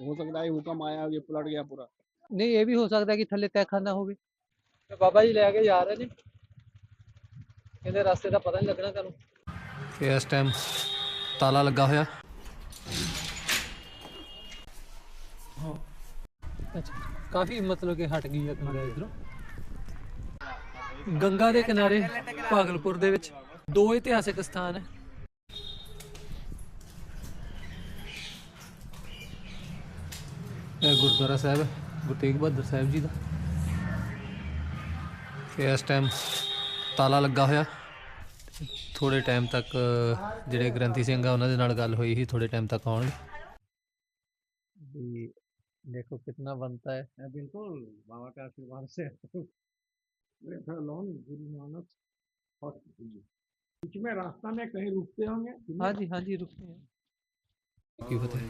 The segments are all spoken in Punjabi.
ਹੋ ਸਕਦਾ ਹੈ ਹੁਕਮ ਆਇਆ ਹੋਵੇ ਪਲਟ ਗਿਆ ਪੂਰਾ। ਨਹੀਂ ਇਹ ਵੀ ਹੋ ਸਕਦਾ ਕਿ ਥੱਲੇ ਤੈ ਹੋਵੇ। ਤੇ ਬਾਬਾ ਜੀ ਲੈ ਕੇ ਜਾ ਰਹੇ ਨੇ। ਕਹਿੰਦੇ ਰਸਤੇ ਦਾ ਪਤਾ ਨਹੀਂ ਲੱਗਣਾ ਤੁਹਾਨੂੰ। ਤੇ ਇਸ ਟਾਈਮ ਤਾਲਾ ਲੱਗਾ ਹੋਇਆ। ਅੱਛਾ ਕਾਫੀ ਮਤਲਬ ਕਿ ਹਟ ਗਈ ਆ ਕਮਰਾ ਇਧਰੋਂ। ਗੰਗਾ ਦੇ ਕਿਨਾਰੇ ਪਾਗਲਪੁਰ ਦੇ ਵਿੱਚ। ਦੋ ਇਤਿਹਾਸਿਕ ਸਥਾਨ ਹੈ। ਇਹ ਗੁਰਦੁਆਰਾ ਸਾਹਿਬ ਹੈ, ਗੁਰੂ ਤੇਗ ਬਹਾਦਰ ਸਾਹਿਬ ਜੀ ਦਾ ਤੇ ਇਸ ਟਾਈਮ ਤਾਲਾ ਲੱਗਾ ਹੋਇਆ ਥੋੜੇ ਟਾਈਮ ਤੱਕ ਜਿਹੜੇ ਗ੍ਰੰਥੀ ਸਿੰਘ ਆ ਉਹਨਾਂ ਦੇ ਨਾਲ ਗੱਲ ਹੋਈ ਸੀ ਥੋੜੇ ਟਾਈਮ ਤੱਕ ਆਉਣਗੇ ਵੀ ਦੇਖੋ ਕਿੰਨਾ ਬਣਤਾ ਹੈ बिल्कुल बाबा के आशीर्वाद से लोन गुरु नानक हॉस्पिटल बीच में रास्ता में कहीं रुकते होंगे ਹਾਂਜੀ ਹਾਂਜੀ ਰੁਕਦੇ ਹਾਂ ਕੀ ਫਤਿਹ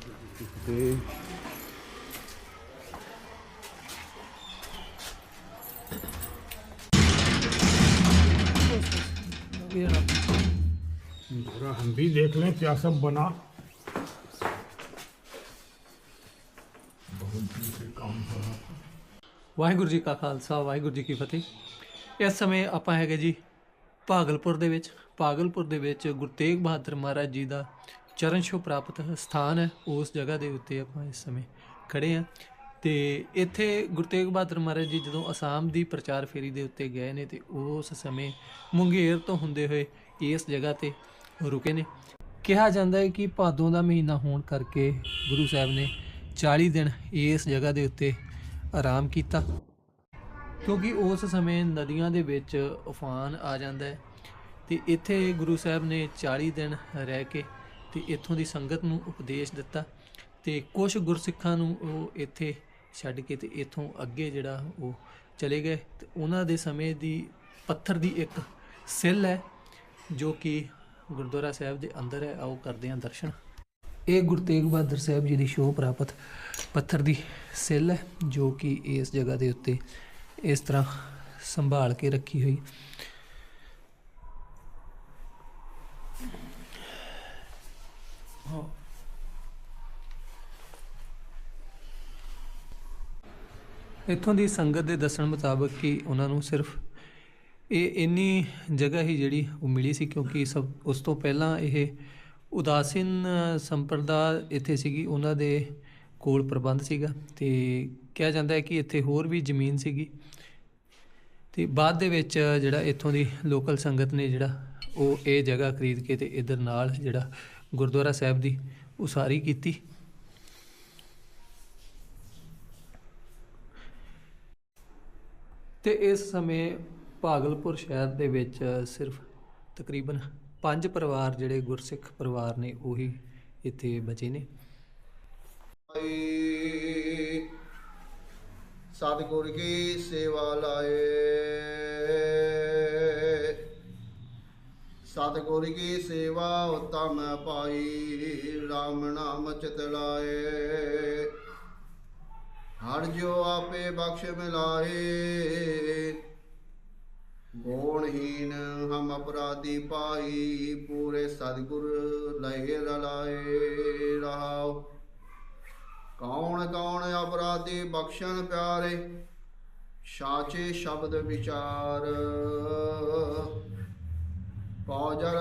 जरा हम भी देख लें क्या सब बना बहुत दिन से काम कर रहा था ਵਾਹਿਗੁਰੂ ਜੀ ਕਾ ਖਾਲਸਾ ਵਾਹਿਗੁਰੂ ਜੀ ਕੀ ਫਤਿਹ ਇਸ ਸਮੇਂ ਆਪਾਂ ਹੈਗੇ ਜੀ ਭਾਗਲਪੁਰ ਦੇ ਵਿੱਚ ਭਾਗਲਪੁਰ ਦੇ ਵਿੱਚ ਗੁਰੂ ਤੇਗ ਬਹਾਦਰ ਮਹਾਰਾਜ ਜੀ ਦਾ ਚਰਨ ਛੋਹ ਪ੍ਰਾਪਤ ਸਥਾਨ ਹੈ ਉਸ ਜਗ੍ਹਾ ਦੇ ਉੱਤੇ ਆਪਾਂ ਇਸ ਸਮੇਂ ਖੜੇ ਆ ਤੇ ਇੱਥੇ ਗੁਰੂ ਤੇਗ ਬਹਾਦਰ ਮਹਾਰਾਜ ਜੀ ਜਦੋਂ ਅਸਾਮ ਦੀ ਪ੍ਰਚਾਰ ਫੇਰੀ ਦੇ ਉੱਤੇ ਗਏ ਨੇ ਤੇ ਉਸ ਸਮੇਂ ਮੁੰਗੇਰ ਤੋਂ ਹੁੰਦੇ ਹੋਏ ਇਸ ਜਗ੍ਹਾ ਤੇ ਰੁਕੇ ਨੇ। ਕਿਹਾ ਜਾਂਦਾ ਹੈ ਕਿ ਭਾਦੋਂ ਦਾ ਮਹੀਨਾ ਹੋਣ ਕਰਕੇ ਗੁਰੂ ਸਾਹਿਬ ਨੇ 40 ਦਿਨ ਇਸ ਜਗ੍ਹਾ ਦੇ ਉੱਤੇ ਆਰਾਮ ਕੀਤਾ। ਕਿਉਂਕਿ ਉਸ ਸਮੇਂ ਨਦੀਆਂ ਦੇ ਵਿੱਚ ਉਫਾਨ ਆ ਜਾਂਦਾ ਹੈ ਤੇ ਇੱਥੇ ਗੁਰੂ ਸਾਹਿਬ ਨੇ 40 ਦਿਨ ਰਹਿ ਕੇ ਤੇ ਇੱਥੋਂ ਦੀ ਸੰਗਤ ਨੂੰ ਉਪਦੇਸ਼ ਦਿੱਤਾ ਤੇ ਕੁਝ ਗੁਰਸਿੱਖਾਂ ਨੂੰ ਉਹ ਇੱਥੇ ਛੱਡ ਕੇ ਤੇ ਇੱਥੋਂ ਅੱਗੇ ਜਿਹੜਾ ਉਹ ਚਲੇ ਗਏ ਤੇ ਉਹਨਾਂ ਦੇ ਸਮੇਂ ਦੀ ਪੱਥਰ ਦੀ ਇੱਕ ਸਿੱਲ ਹੈ ਜੋ ਕਿ ਗੁਰਦੁਆਰਾ ਸਾਹਿਬ ਦੇ ਅੰਦਰ ਹੈ। ਆਓ ਕਰਦੇ ਹਾਂ ਦਰਸ਼ਨ। ਇਹ ਗੁਰੂ ਤੇਗ ਬਹਾਦਰ ਸਾਹਿਬ ਜੀ ਦੀ ਸ਼ੋਅ ਪ੍ਰਾਪਤ ਪੱਥਰ ਦੀ ਸਿੱਲ ਹੈ ਜੋ ਕਿ ਇਸ ਜਗ੍ਹਾ ਦੇ ਉੱਤੇ ਇਸ ਤਰ੍ਹਾਂ ਸੰਭਾਲ ਕੇ ਰੱਖੀ ਹੋਈ। ਇੱਥੋਂ ਦੀ ਸੰਗਤ ਦੇ ਦੱਸਣ ਮੁਤਾਬਕ ਕਿ ਉਹਨਾਂ ਨੂੰ ਸਿਰਫ ਇਹ ਇੰਨੀ ਜਗ੍ਹਾ ਹੀ ਜਿਹੜੀ ਉਹ ਮਿਲੀ ਸੀ ਕਿਉਂਕਿ ਸਭ ਉਸ ਤੋਂ ਪਹਿਲਾਂ ਇਹ ਉਦਾਸੀਨ ਸੰਪਰਦਾ ਇੱਥੇ ਸੀਗੀ, ਉਹਨਾਂ ਦੇ ਕੋਲ ਪ੍ਰਬੰਧ ਸੀਗਾ ਤੇ ਕਿਹਾ ਜਾਂਦਾ ਹੈ ਕਿ ਇੱਥੇ ਹੋਰ ਵੀ ਜ਼ਮੀਨ ਸੀਗੀ ਤੇ ਬਾਅਦ ਦੇ ਵਿੱਚ ਜਿਹੜਾ ਇੱਥੋਂ ਦੀ ਲੋਕਲ ਸੰਗਤ ਨੇ ਜਿਹੜਾ ਉਹ ਇਹ ਜਗ੍ਹਾ ਖਰੀਦ ਕੇ ਤੇ ਇਧਰ ਨਾਲ ਜਿਹੜਾ ਗੁਰਦੁਆਰਾ ਸਾਹਿਬ ਦੀ ਉਸਾਰੀ ਕੀਤੀ। ਤੇ ਇਸ ਸਮੇਂ ਭਾਗਲਪੁਰ ਸ਼ਹਿਰ ਦੇ ਵਿੱਚ ਸਿਰਫ ਤਕਰੀਬਨ ਪੰਜ ਪਰਿਵਾਰ ਜਿਹੜੇ ਗੁਰਸਿੱਖ ਪਰਿਵਾਰ ਨੇ ਉਹੀ ਇੱਥੇ ਬਚੇ ਨੇ। ਸਤਿਗੁਰ ਕੀ ਸੇਵਾ ਲਾਏ। ਸਤਿਗੁਰ ਕੀ ਸੇਵਾ ਉਤਮ ਪਾਈ RAM ਨਾਮ ਚਿਤ ਲਾਏ। ਹਰ ਜੋ ਆਪੇ ਬਖਸ਼ ਮਿਲਾਏ। ਗੁਣਹੀਨ ਹਮ ਅਪਰਾਧੀ ਪਾਈ, ਪੂਰੇ ਸਤਿਗੁਰ ਲਏ ਰਲਾਏ ਰਹਾਓ ਕੌਣ ਕੌਣ ਅਪਰਾਧੀ ਬਖਸ਼ਣ ਪਿਆਰੇ, ਸਾਚੇ ਸ਼ਬਦ ਵਿਚਾਰ। ਪੌਜਰ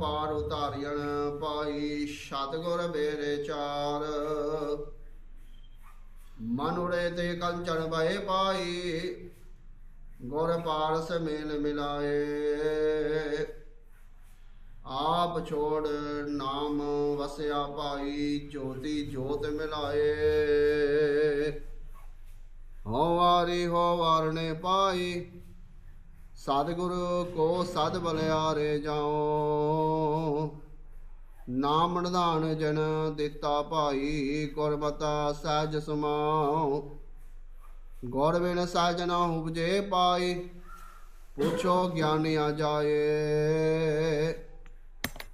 ਪਾਰ ਉਤਾਰਿයਣ ਪਾਈ, ਸਤਗੁਰ ਬੇਰੇ ਚਾਰ। ਮਨੁੜੇ ਤੇ ਕੰਚਨ ਬਏ ਪਾਈ, ਗੁਰ ਪਾਰਸ ਮੇਲ ਮਿਲਾਏ। ਆਪ ਛੋੜ ਨਾਮ ਵਸਿਆ ਭਾਈ, ਜੋਤੀ ਜੋਤ ਮਿਲਾਏ। ਹੋ ਵਾਰੀ ਹੋ ਵਾਰਨੇ ਪਾਈ, ਸਤਿਗੁਰੂ ਕੋ ਸਦ ਬਲਿਆਰੇ ਜਾਓ ਨਾਮ ਨਿਧਾਨ ਜਨ ਦਿੱਤਾ ਭਾਈ ਗੁਰਬਤਾ ਸਹਿਜ ਸਮਾਉ। ਗੁਰ ਬਿਨ ਸਹਿਜ ਨਾ ਉਪਜੇ ਪਾਈ ਪੁੱਛੋ ਗਿਆਨਿਆ ਜਾਏ।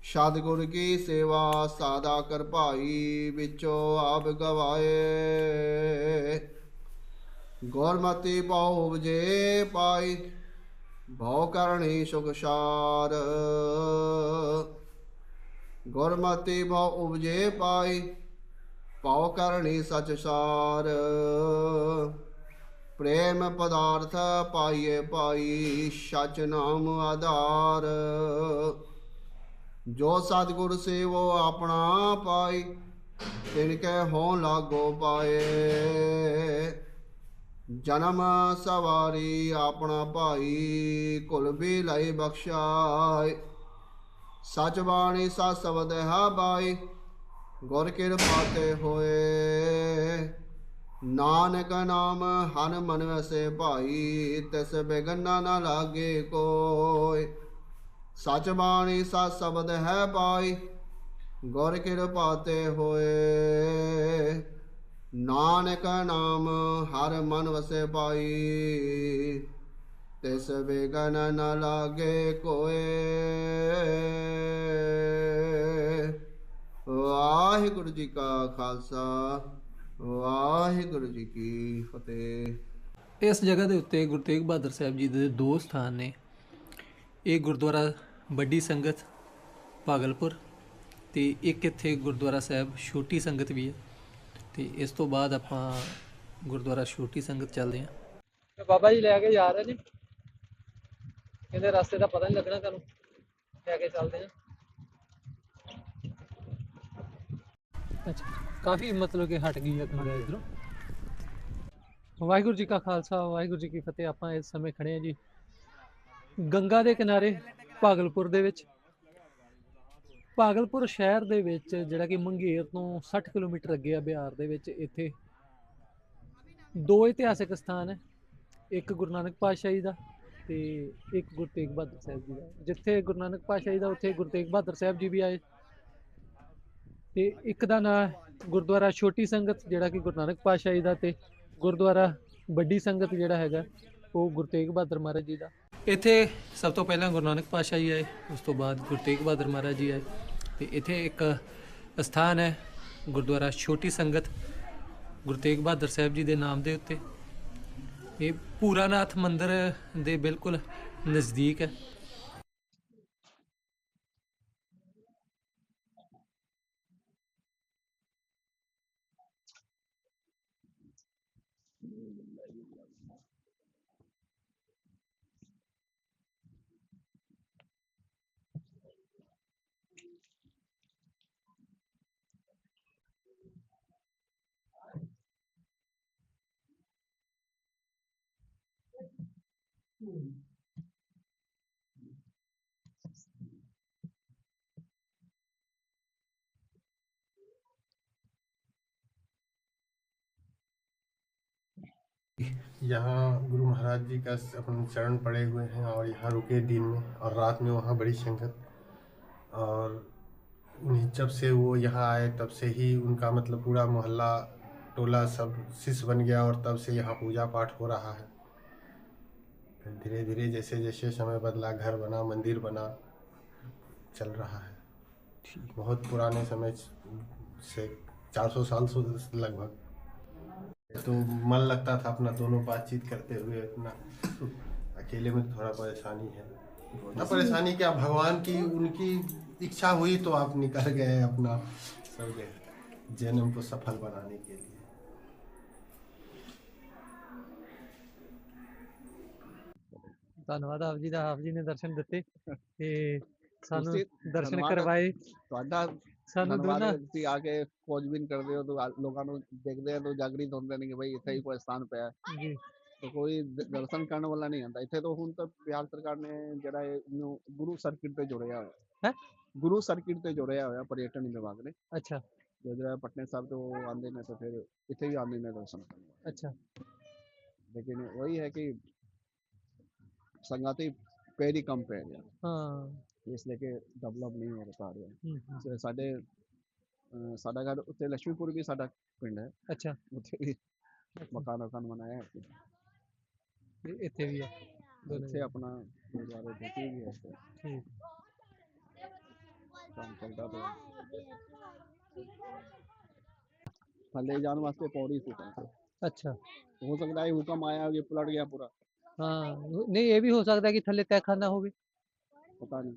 ਸਤਿਗੁਰ ਕੀ ਸੇਵਾ, ਸਾਦਾ ਕਰ ਭਾਈ, ਵਿੱਚੋਂ ਆਪ ਗਵਾਏ। ਗੁਰਮਤਿ ਬਹੁ ਉਪਜੇ ਪਾਈ ਭਉ ਕਰਨੀ ਸੁਖ ਸਾਰ। ਗੁਰਮਤਿ ਬਹੁ ਉਪਜੇ ਪਾਈ ਪਾਉ ਕਰਨੀ ਸਚ ਸਾਰ। ਪ੍ਰੇਮ ਪਦਾਰਥ ਪਾਈਏ ਪਾਈ, ਸਚ ਨਾਮ ਆਧਾਰ। ਜੋ ਸਤਿਗੁਰ ਸੇਵੋ ਆਪਣਾ ਪਾਈ, ਤਿਨ ਕੈ ਹੋਂ ਲਾਗੋ ਪਾਏ। ਜਨਮ ਸਵਾਰੀ ਆਪਣਾ ਭਾਈ, ਕੁਲ ਵੀ ਲਈ ਬਖਸ਼ਾਏ ਸਚ ਬਾਣੀ ਸਾ ਸ਼ਬਦ ਹੈ ਬਾਈ। ਗੁਰ ਕਿਰਪਾ ਤੇ ਹੋਏ। ਨਾਨਕ ਨਾਮ ਹਨ ਮਨ ਵਸੇ ਭਾਈ, ਤਿਸ ਬਿਗਨਾ ਨਾ ਲਾਗੇ ਕੋਈ। ਸਚ ਬਾਣੀ ਸਾ ਸ਼ਬਦ ਹੈ ਪਾਈ ਗੁਰ ਕਿਰਪਾ ਤੇ ਹੋਏ। ਨਾਨਕ ਨਾਮ ਹਰ ਮਨ ਵਸੇ ਪਾਈ ਤਿਸ ਬਿਗਨ ਨ ਲਾਗੇ ਕੋਏ। ਵਾਹਿਗੁਰੂ ਜੀ ਕਾ ਖਾਲਸਾ ਵਾਹਿਗੁਰੂ ਜੀ ਕੀ ਫਤਿਹ। ਇਸ ਜਗ੍ਹਾ ਦੇ ਉੱਤੇ ਗੁਰੂ ਤੇਗ ਬਹਾਦਰ ਸਾਹਿਬ ਜੀ ਦੇ ਦੋ ਸਥਾਨ ਨੇ। ਇਹ ਗੁਰਦੁਆਰਾ ਵੱਡੀ ਸੰਗਤ ਭਾਗਲਪੁਰ ਤੇ ਇੱਕ ਇੱਥੇ ਗੁਰਦੁਆਰਾ ਸਾਹਿਬ ਛੋਟੀ ਸੰਗਤ ਵੀ ਹੈ ਤੇ ਇਸ ਤੋਂ ਬਾਅਦ ਆਪਾਂ ਗੁਰਦੁਆਰਾ ਛੋਟੀ ਸੰਗਤ ਚੱਲਦੇ ਹਾਂ। ਬਾਬਾ ਜੀ ਲੈ ਕੇ ਜਾ ਰਹੇ ਨੇ। ਕਹਿੰਦੇ ਰਸਤੇ ਦਾ ਪਤਾ ਨਹੀਂ ਲੱਗਣਾ ਤੁਹਾਨੂੰ। ਲੈ ਕੇ ਚੱਲਦੇ ਹਾਂ। ਅੱਛਾ, ਕਾਫੀ ਮਤਲਬ ਕਿ ਹਟ ਗਈ ਹੈ ਕਮਰਾ ਇਧਰੋਂ। ਵਾਹਿਗੁਰੂ ਜੀ ਕਾ ਖਾਲਸਾ, ਵਾਹਿਗੁਰੂ ਜੀ ਕੀ ਫਤਿਹ। ਆਪਾਂ ਇਸ ਸਮੇਂ ਖੜੇ ਹਾਂ ਜੀ ਗੰਗਾ ਦੇ ਕਿਨਾਰੇ, ਭਾਗਲਪੁਰ ਦੇ ਵਿੱਚ। ਭਾਗਲਪੁਰ ਸ਼ਹਿਰ ਦੇ ਵਿੱਚ, ਜਿਹੜਾ ਕਿ ਮੰਗੇਰ ਤੋਂ 60 ਕਿਲੋਮੀਟਰ ਅੱਗੇ ਆ ਬਿਹਾਰ ਦੇ ਵਿੱਚ। ਇੱਥੇ ਦੋ ਇਤਿਹਾਸਿਕ ਸਥਾਨ ਹੈ। ਇੱਕ ਗੁਰੂ ਨਾਨਕ ਪਾਤਸ਼ਾਹ ਜੀ ਦਾ ਤੇ ਇੱਕ ਗੁਰੂ ਤੇਗ ਬਹਾਦਰ ਸਾਹਿਬ ਜੀ ਦਾ। ਜਿੱਥੇ ਗੁਰੂ ਨਾਨਕ ਪਾਤਸ਼ਾਹ ਜੀ ਦਾ, ਉੱਥੇ ਗੁਰੂ ਤੇਗ ਬਹਾਦਰ ਸਾਹਿਬ ਜੀ ਵੀ ਆਏ। ਤੇ ਇੱਕ ਦਾ ਨਾਮ ਗੁਰਦੁਆਰਾ ਛੋਟੀ ਸੰਗਤ, ਜਿਹੜਾ ਕਿ ਗੁਰੂ ਨਾਨਕ ਪਾਤਸ਼ਾਹ ਜੀ ਦਾ ਤੇ ਗੁਰਦੁਆਰਾ ਵੱਡੀ ਸੰਗਤ ਜਿਹੜਾ ਹੈਗਾ, ਉਹ ਗੁਰੂ ਤੇਗ ਬਹਾਦਰ ਮਹਾਰਾਜ ਜੀ ਦਾ। ਇੱਥੇ ਸਭ ਤੋਂ ਪਹਿਲਾਂ ਗੁਰੂ ਨਾਨਕ ਪਾਤਸ਼ਾਹ ਜੀ ਆਏ, ਉਸ ਤੋਂ ਬਾਅਦ ਗੁਰੂ ਤੇਗ ਬਹਾਦਰ ਮਹਾਰਾਜ ਜੀ ਆਏ। ਤੇ ਇੱਥੇ ਇੱਕ ਸਥਾਨ ਹੈ, ਗੁਰਦੁਆਰਾ ਛੋਟੀ ਸੰਗਤ, ਗੁਰੂ ਤੇਗ ਬਹਾਦਰ ਸਾਹਿਬ ਜੀ ਦੇ ਨਾਮ ਦੇ ਉੱਤੇ। ਇਹ ਪੂਰਾਨਾਥ ਮੰਦਿਰ ਦੇ ਬਿਲਕੁਲ ਨਜ਼ਦੀਕ ਹੈ। यहाँ गुरु महाराज जी का अपन चरण पड़े हुए हैं और यहाँ रुके दिन में और रात में वहाँ बड़ी संगत। और उन्हीं जब से वो यहाँ आए तब से ही उनका मतलब पूरा मोहल्ला टोला सब शिष्य बन गया और तब से यहाँ पूजा पाठ हो रहा है। फिर धीरे धीरे जैसे जैसे समय बदला घर बना मंदिर बना चल रहा है। बहुत पुराने समय से 400 साल से लगभग। तो मन लगता था अपना दोनों बातचीत करते हुए अपना अकेले में थोड़ा परेशानी है ना परेशानी क्या भगवान की उनकी इच्छा हुई तो आप निकल गए अपना सब जगह जन्म को सफल बनाने के लिए ਧੰਨਵਾਦ ਆਪ ਜੀ ਦਾ ਆਪ ਜੀ ਨੇ ਦਰਸ਼ਨ ਦਿੱਤੇ ਤੇ ਸਾਨੂੰ ਤੁਸੀਂ ਦਰਸ਼ਨ ਧੰਨਵਾਦ। ਕਰਵਾਏ ਤੁਹਾਡਾ ਸਾਨੂੰ ਦੋਨਾਂ ਤੁਸੀਂ ਆ ਕੇ ਖੋਜਬੀਨ ਕਰਦੇ ਹੋ ਤਾਂ ਲੋਕਾਂ ਨੂੰ ਦੇਖਦੇ ਆ ਤਾਂ ਜਾਗਰਿਤ ਹੁੰਦੇ ਨੇ ਕਿ ਭਾਈ ਇੱਥੇ ਹੀ ਕੋਈ ਸਥਾਨ ਪਿਆ ਜੀ। ਤਾਂ ਕੋਈ ਦਰਸ਼ਨ ਕਰਨ ਵਾਲਾ ਨਹੀਂ ਆਂਦਾ ਇੱਥੇ ਤਾਂ ਹੁਣ ਤਾਂ ਬਿਹਾਰ ਸਰਕਾਰ ਨੇ ਜਿਹੜਾ ਇਹਨੂੰ ਗੁਰੂ ਸਰਕਟ ਤੇ ਜੋੜਿਆ ਹੋਇਆ। ਹੈ? ਗੁਰੂ ਸਰਕਟ ਤੇ ਜੋੜਿਆ ਹੋਇਆ ਪਰਯਟਨ ਵਿਭਾਗ ਨੇ। ਅੱਛਾ। ਜਿਹੜਾ ਪਟਨੇ ਸਾਹਿਬ ਤੋਂ ਆਉਂਦੇ ਨੇ ਤਾਂ ਫਿਰ ਇੱਥੇ ਹੀ ਆਉਂਦੇ ਨੇ ਦਰਸ਼ਨ ਕਰਨ ਅੱਛਾ। ਲੇਕਿਨ ਉਹੀ ਹੈ ਕਿ ਸੰਗਤ ਹੀ ਪੈਰੀ ਕੰਮ ਪੈ ਗਿਆ ਹਾਂ। ਇਸ ਲਈ ਕਿ ਡਿਵੈਲਪ ਨਹੀਂ ਹੋ ਪਾ ਰਿਹਾ ਹੂੰ, ਹੂੰ, ਤੇ ਸਾਡੇ ਅਹ ਸਾਡਾ ਘਰ ਉੱਤੇ ਲక్ష్ਮੀਪੁਰ ਵੀ ਸਾਡਾ ਪਿੰਡ ਹੈ ਅੱਛਾ ਉੱਥੇ ਵੀ ਅੱਛਾ, ਮਕਾਨ ਮਕਾਨ ਬਣਾਇਆ ਹੈ ਅਸੀਂ। ਤੇ ਇੱਥੇ ਵੀ ਆ ਦੋਨੇ ਇੱਥੇ ਆਪਣਾ ਗੁਰਦੁਆਰੇ ਬੇਟੀ ਵੀ ਹੈ ਇੱਥੇ ਠੀਕ ਕੰਮ ਚੱਲਦਾ ਪਿਆ ਥੱਲੇ ਜਾਣ ਵਾਸਤੇ ਪੌੜੀ ਸੀ ਤਾਂ ਅੱਛਾ ਹੋ ਸਕਦਾ ਹੈ ਹੁਕਮ ਆਇਆ ਕਿ ਪਲਟ ਗਿਆ ਪੂਰਾ ਹਾਂ ਨਹੀਂ ਇਹ ਵੀ ਹੋ ਸਕਦਾ ਕਿ ਥੱਲੇ ਤਹਿਖਾਨਾ ਹੋਵੇ ਪਤਾ ਨਹੀਂ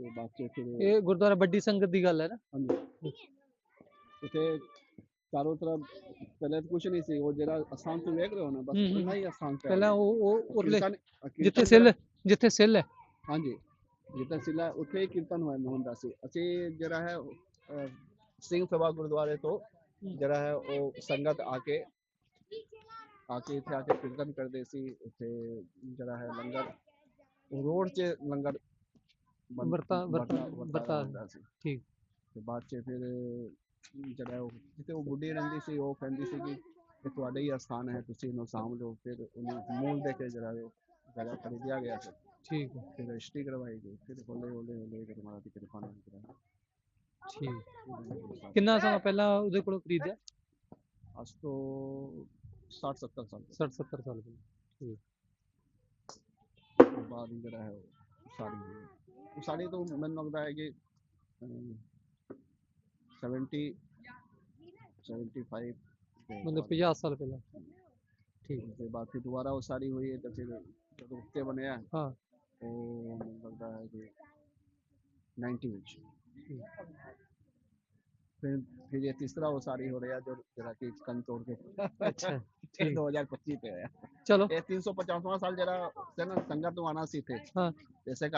ਤੇ ਬਾਅਦ ਚ ਫਿਰ ਇਹ ਗੁਰਦੁਆਰਾ ਵੱਡੀ ਸੰਗਤ ਦੀ ਗੱਲ ਹੈ ਨਾ? ਹਾਂਜੀ। ਇੱਥੇ ਚਾਰੋਂ ਤਰਫ ਪਹਿਲੇ ਤਾਂ ਕੁਝ ਨਹੀਂ ਸੀ ਉਹ ਜਿਹੜਾ ਅਸਥਾਨ ਤੋਂ ਵੇਖ ਰਹੇ ਹੋ ਨਾ ਬਸ ਹੂੰ, ਹੂੰ। ਉਹਨਾਂ ਹੀ ਅਸਥਾਨ ਤੇ ਪਹਿਲਾਂ ਉਹ ਉਹ ਉਰਲੇ ਕੀਰਤਨ- ਕੀਰਤਨ ਜਿੱਥੇ ਜਿਹੜਾ- ਸਿੱਲ ਜਿੱਥੇ ਸਿੱਲ ਹੈ। ਹਾਂਜੀ। ਜਿੱਦਾਂ ਸਿਲਾ ਉੱਥੇ ਹੀ ਕੀਰਤਨ ਹੋਇਆ ਹੁੰਦਾ ਸੀ। ਅਸੀਂ ਜਿਹੜਾ ਹੈ ਅਹ, ਸਿੰਘ ਸਭਾ ਗੁਰਦੁਆਰੇ ਤੋਂ ਜਿਹੜਾ ਹੈ ਉਹ ਸੰਗਤ ਆ ਕੇ ਆ ਕੇ ਇੱਥੇ ਆ ਕੇ ਕੀਰਤਨ ਕਰਦੇ ਸੀ। ਉੱਥੇ ਜਿਹੜਾ ਹੈ ਲੰਗਰ ਰੋਡ 'ਚ ਲੰਗਰ ਵਰਤਾ- ਵਰਤਾ- ਵਰਤਾ- ਸੀ। ਠੀਕ। ਤੇ ਬਾਅਦ 'ਚ ਫਿਰ ਜਿਹੜਾ ਉਹ ਜਿੱਥੇ ਉਹ ਬੁੱਢੀ ਰਹਿੰਦੀ ਸੀ ਉਹ ਕਹਿੰਦੀ ਸੀ ਕਿ ਇਹ ਤੁਹਾਡਾ ਹੀ ਅਸਥਾਨ ਹੈ ਤੁਸੀਂ ਇਹਨੂੰ ਸਾਂਭ ਲਓ। ਫਿਰ ਉਹਨੂੰ ਮੂਲ ਦੇ ਕੇ ਜਿਹੜਾ ਉਹ ਜਗ੍ਹਾ ਖਰੀਦਿਆ ਗਿਆ ਸੀ। ਠੀਕ। ਹੈ ਫਿਰ ਰਜਿਸਟਰੀ ਕਰਵਾਈ ਗਈ। ਫਿਰ ਹੌਲੇ ਹੌਲੇ ਹੌਲੇ ਗੁਰੂ ਮਹਾਰਾਜ ਦੀ ਕਿਰਪਾ ਨਾਲ ਜਿਹੜਾ ਠੀਕ। ਕਿੰਨਾ ਸਮਾਂ ਪਹਿਲਾਂ ਉਹਦੇ ਕੋਲੋਂ ਖਰੀਦਿਆ? ਅੱਜ ਤੋਂ 60 70 ਸਾਲ 60 70 ਸਾਲ ਪਹਿਲਾਂ। ਤੋਂ ਬਾਅਦ ਜਿਹੜਾ ਹੈ ਉਹ ਸਾੜੀ ਹੋਈ ਉਹ ਸਾੜੀ ਤੋਂ ਮੈਨੂੰ ਲੱਗਦਾ ਹੈ ਕਿ ਅਮ, 70 75 ਦੇ ਮਤਲਬ ਬਾਅਦ- 50 ਸਾਲ ਪਹਿਲਾਂ ਠੀਕ ਉਸ ਦੇ ਬਾਅਦ ਫਿਰ ਦੁਬਾਰਾ ਉਹ ਸਾੜੀ ਹੋਈ ਹੈ ਤਾਂ ਫਿਰ ਜਦੋਂ ਉੱਤੇ ਬਣਿਆ ਹਾਂ। ਉਹ ਮੈਨੂੰ ਲੱਗਦਾ ਹੈ ਕਿ 90 ਵਿੱਚ ਫਿਰ ਫਿਰ ਇਹ ਤੀਸਰਾ ਉਹ ਸਾੜੀ ਹੋ ਰਿਹਾ ਜੋ ਜਿਹੜਾ ਕਿ ਕੰਨ ਤੋੜ ਕੇ ਅੱਛਾ ਇਹ ਠੀਕ 2025 ਤੇ ਹੋਇਆ ਚਲੋ ਇਹ 350ਵਾਂ ਸਾਲ ਜਿਹੜਾ ਸੀ ਨਾ ਸੰਗਤ ਨੂੰ ਆਣਾ ਸੀ ਤੇ ਹਾਂ। ਇਸੇ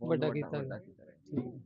ਵੱਡਾ ਕੀਤਾ ਗਿਆ। ਕੀਤਾ ਗਿਆ। ਠੀਕ ਹੈ।